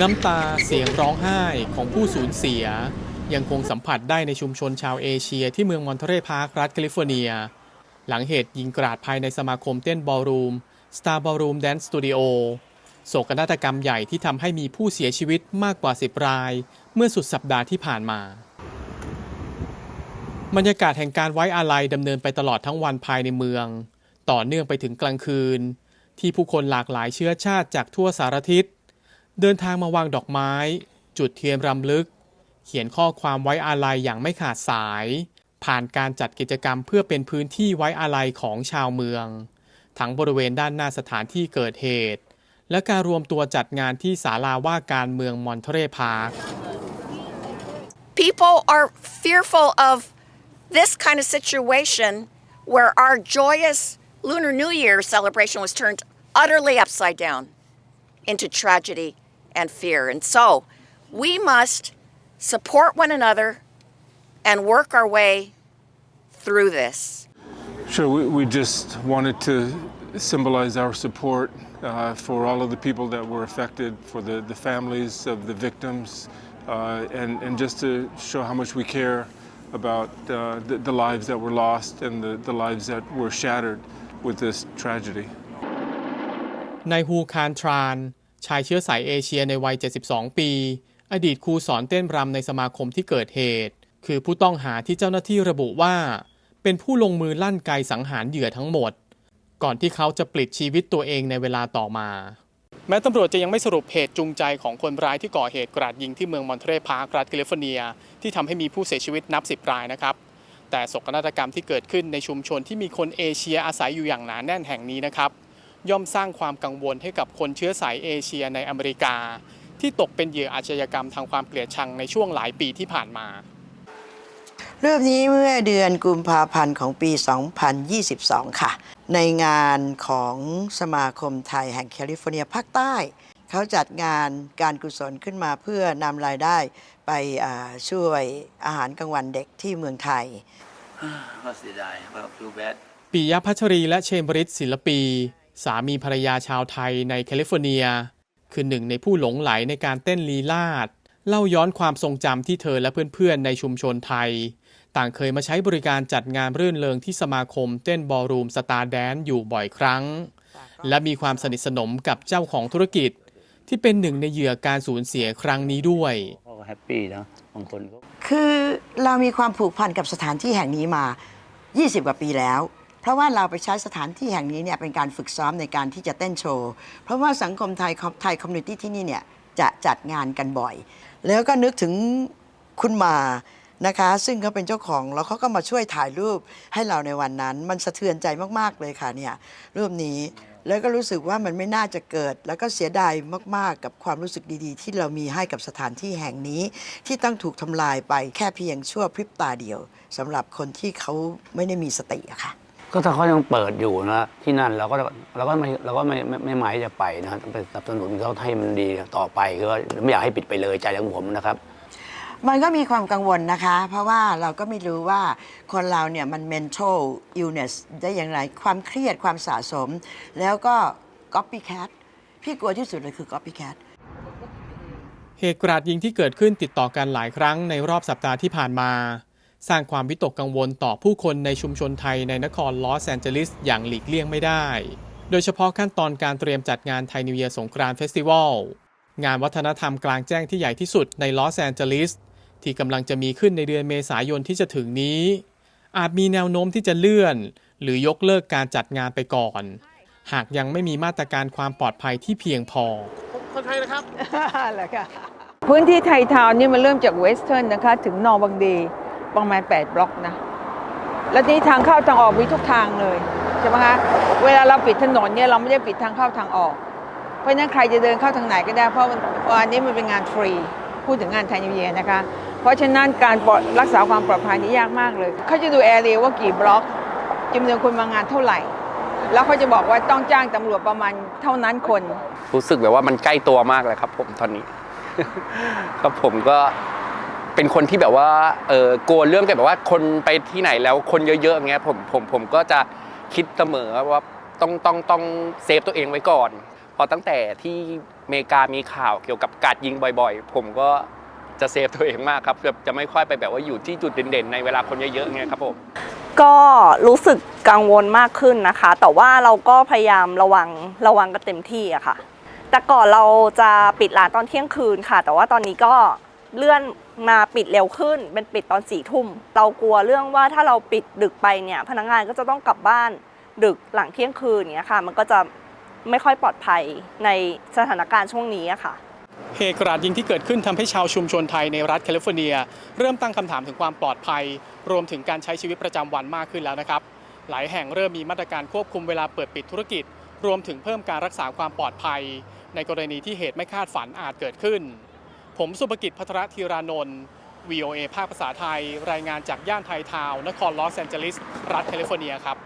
น้ำตาเสียงร้องไห้ของผู้สูญเสีย ยังคงสัมผัสได้ในชุมชนชาวเอเชียที่เมืองมอนเทเรพาร์ครัฐแคลิฟอร์เนีย หลังเหตุยิงกราดภายในสมาคมเต้นบอลรูม Star Ballroom Dance Studio โศกนาฏกรรมใหญ่ที่ทำให้มีผู้เสียชีวิตมากกว่า 10 ราย เมื่อสุดสัปดาห์ที่ผ่านมาบรรยากาศแห่งการไว้อาลัยดำเนินไปตลอดทั้งวันภายในเมือง ต่อเนื่องไปถึงกลางคืน ที่ผู้คนหลากหลายเชื้อชาติจากทั่วสารทิศ เดินทางมาวางดอกไม้ จุดเทียนรำลึก เขียนข้อความไว้อาลัยอย่างไม่ขาดสาย ผ่านการจัดกิจกรรมเพื่อเป็นพื้นที่ไว้อาลัยของชาวเมือง ทั้งบริเวณด้านหน้าสถานที่เกิดเหตุ และการรวมตัวจัดงานที่ศาลาว่าการเมืองมอนเทเรพาร์ค people are fearful of this kind of situation where our joyous Lunar New Year celebration was turned utterly upside down into tragedy and fear. And so we must support one another and work our way through this. Sure, we, we just wanted to symbolize our support uh, for all of the people that were affected, for the, the families of the victims, uh, and, and just to show how much we care about uh, the, the lives that were lost and the, the lives that were shattered with this tragedy. นายฮูคานทราน ชายเชื้อสายเอเชียในวัย 72 ปี อดีตครูสอนเต้นรำในสมาคมที่เกิดเหตุ คือผู้ต้องหาที่เจ้าหน้าที่ระบุว่า เป็นผู้ลงมือลั่นไกสังหารเหยื่อทั้งหมด ก่อนที่เขาจะปลิดชีวิตตัวเองในเวลาต่อมา แม้ตำรวจจะยังไม่สรุปเหตุจูงใจของคนร้ายที่ก่อเหตุกราดยิงที่เมืองมอนเทเรพาร์ครัฐแคลิฟอร์เนีย ที่ทำให้มีผู้เสียชีวิตนับ10รายนะครับแต่โศกนาฏกรรมที่เกิดขึ้นในชุมชนที่มีคนเอเชียอาศัยอยู่อย่างหนาแน่นแห่งนี้นะครับ ย่อมสร้างความกังวลให้กับคนเชื้อสายเอเชียในอเมริกา ที่ตกเป็นเหยื่ออาชญากรรมทางความเกลียดชังในช่วงหลายปีที่ผ่านมารูปนี้เมื่อเดือนกุมภาพันธ์ของปี 2022 ค่ะ ในงานของสมาคมไทยแห่งแคลิฟอร์เนียภาคใต้ เขาจัดงานการกุศลขึ้นมาเพื่อนำรายได้ไปอ่าช่วยอาหารกลางวันเด็กที่เมืองไทยก็เสียดายว่า too bad ปิยพัชรีและเชมบริตศิลปี สามีภรรยาชาวไทยในแคลิฟอร์เนีย คือหนึ่งในผู้หลงไหลในการเต้นลีลาด เล่าย้อนความทรงจำที่เธอและเพื่อนๆ ในชุมชนไทย ต่างเคยมาใช้บริการจัดงานรื่นเริงที่สมาคมเต้นบอลรูมสตาร์แดนอยู่บ่อยครั้ง และมีความสนิทสนมกับเจ้าของธุรกิจ ที่เป็นหนึ่งในเหยื่อการสูญเสียครั้งนี้ด้วยก็แฮปปี้นะบางคนก็คือเรามีความผูกพันกับสถานที่แห่งนี้มา 20 กว่าปีแล้ว เพราะว่าเราไปใช้สถานที่แห่งนี้เนี่ยเป็นการฝึกซ้อมในการที่จะเต้นโชว์ เพราะว่าสังคมไทยไทยคอมมูนิตี้ที่นี่เนี่ยจะจัดงานกันบ่อย แล้วก็นึกถึงคุณมานะคะ ซึ่งเขาเป็นเจ้าของแล้วเขาก็มาช่วยถ่ายรูปให้เราในวันนั้น มันสะเทือนใจมากๆเลยค่ะเนี่ยรูปนี้แล้วก็รู้สึกว่ามันไม่น่าจะเกิด แล้วก็เสียดายมากๆ กับความรู้สึกดีๆ ที่เรามีให้กับสถานที่แห่งนี้ ที่ต้องถูกทำลายไปแค่เพียงชั่วพริบตาเดียวสำหรับคนที่เขาไม่ได้มีสติอะค่ะ ก็ถ้าเขายังเปิดอยู่นะที่นั่นเราก็เราก็ไม่เราก็ไม่ไม่ไม่หมายจะไปนะต้องไปสนับสนุนเขาให้มันดีต่อไปคือว่าไม่อยากให้ปิดไปเลยใจของผมนะครับ มันก็มีความกังวลนะคะ เพราะว่าเราก็ไม่รู้ว่าคนเราเนี่ยมัน mental illness ได้อย่างไร ความเครียดความสะสม แล้วก็ copycat พี่กลัวที่สุดเลยคือ copycat เหตุกราดยิงที่เกิดขึ้นติดต่อกันหลายครั้งในรอบสัปดาห์ที่ผ่านมา สร้างความวิตกกังวลต่อผู้คนในชุมชนไทยในนครลอสแอนเจลิสอย่างหลีกเลี่ยงไม่ได้ โดยเฉพาะขั้นตอนการเตรียมจัดงานไทยนิวเยียร์สงกรานต์เฟสติวัลงานวัฒนธรรมกลางแจ้งที่ใหญ่ที่สุดในลอสแอนเจลิสที่กำลังจะมีขึ้นในเดือนเมษายนที่จะถึงนี้ อาจมีแนวโน้มที่จะเลื่อน หรือยกเลิกการจัดงานไปก่อน หากยังไม่มีมาตรการความปลอดภัยที่เพียงพอพื้นที่ไทยทาวน์นี่มันเริ่มจากเวสเทิร์นนะคะ ถึงนอร์บังดี ประมาณ8บล็อกนะ แล้วนี้ทางเข้าทางออกมีทุกทางเลยใช่ไหมคะเวลาเราปิดถนนเนี่ยเราไม่ได้ปิดทางเข้าทางออก เพราะฉะนั้นใครจะเดินเข้าทางไหนก็ได้ เพราะวันนี้มันเป็นงานฟรีพูดถึงงานไทยนิวเยียนะคะ เพราะฉะนั้นการรักษาความปลอดภัยนี่ยากมากเลยเขาจะดูแอเรียว่ากี่บล็อกจำนวนคนมางานเท่าไหร่ แล้วเขาจะบอกว่าต้องจ้างตำรวจประมาณเท่านั้นคน รู้สึกแบบว่ามันใกล้ตัวมากเลยครับ ผมตอนนี้ ครับผมก็ เป็นคนที่แบบว่าเออกลัวเรื่องแบบว่าคนไปที่ไหนแล้วคนเยอะๆอย่างเงี้ยผมผมผมก็จะคิดเสมอว่าต้องต้องต้องเซฟตัวเองไว้ก่อน พอตั้งแต่ที่อเมริกามีข่าวเกี่ยวกับการยิงบ่อยๆ ผมก็จะเซฟตัวเองมากครับแบบจะไม่ค่อยไปแบบว่าอยู่ที่จุดเด่นๆ ในเวลาคนเยอะๆเงี้ยครับผมก็รู้สึกกังวลมากขึ้นนะคะ แต่ว่าเราก็พยายามระวังระวังกันเต็มที่อะค่ะ แต่ก่อนเราจะปิดร้านตอนเที่ยงคืนค่ะ แต่ว่าตอนนี้ก็ เลื่อนมาปิดเร็วขึ้น เป็นปิดตอนสี่ทุ่ม เรากลัวเรื่องว่าถ้าเราปิดดึกไปเนี่ยพนักงานก็จะต้องกลับบ้านดึกหลังเที่ยงคืนอย่างเนี้ยค่ะ มันก็จะไม่ค่อยปลอดภัยในสถานการณ์ช่วงนี้อะค่ะเหตุกราดยิงที่เกิดขึ้นทำให้ชาวชุมชนไทยในรัฐแคลิฟอร์เนีย เริ่มตั้งคำถามถึงความปลอดภัย รวมถึงการใช้ชีวิตประจำวันมากขึ้นแล้วนะครับ หลายแห่งเริ่มมีมาตรการควบคุมเวลาเปิดปิดธุรกิจ รวมถึงเพิ่มการรักษาความปลอดภัย ในกรณีที่เหตุไม่คาดฝันอาจเกิดขึ้น ผมสุภกิจพัทรธีรานนท์ VOA ภาคภาษาไทย รายงานจากย่านไทยทาวน์นครลอสแอนเจลิส รัฐแคลิฟอร์เนียครับ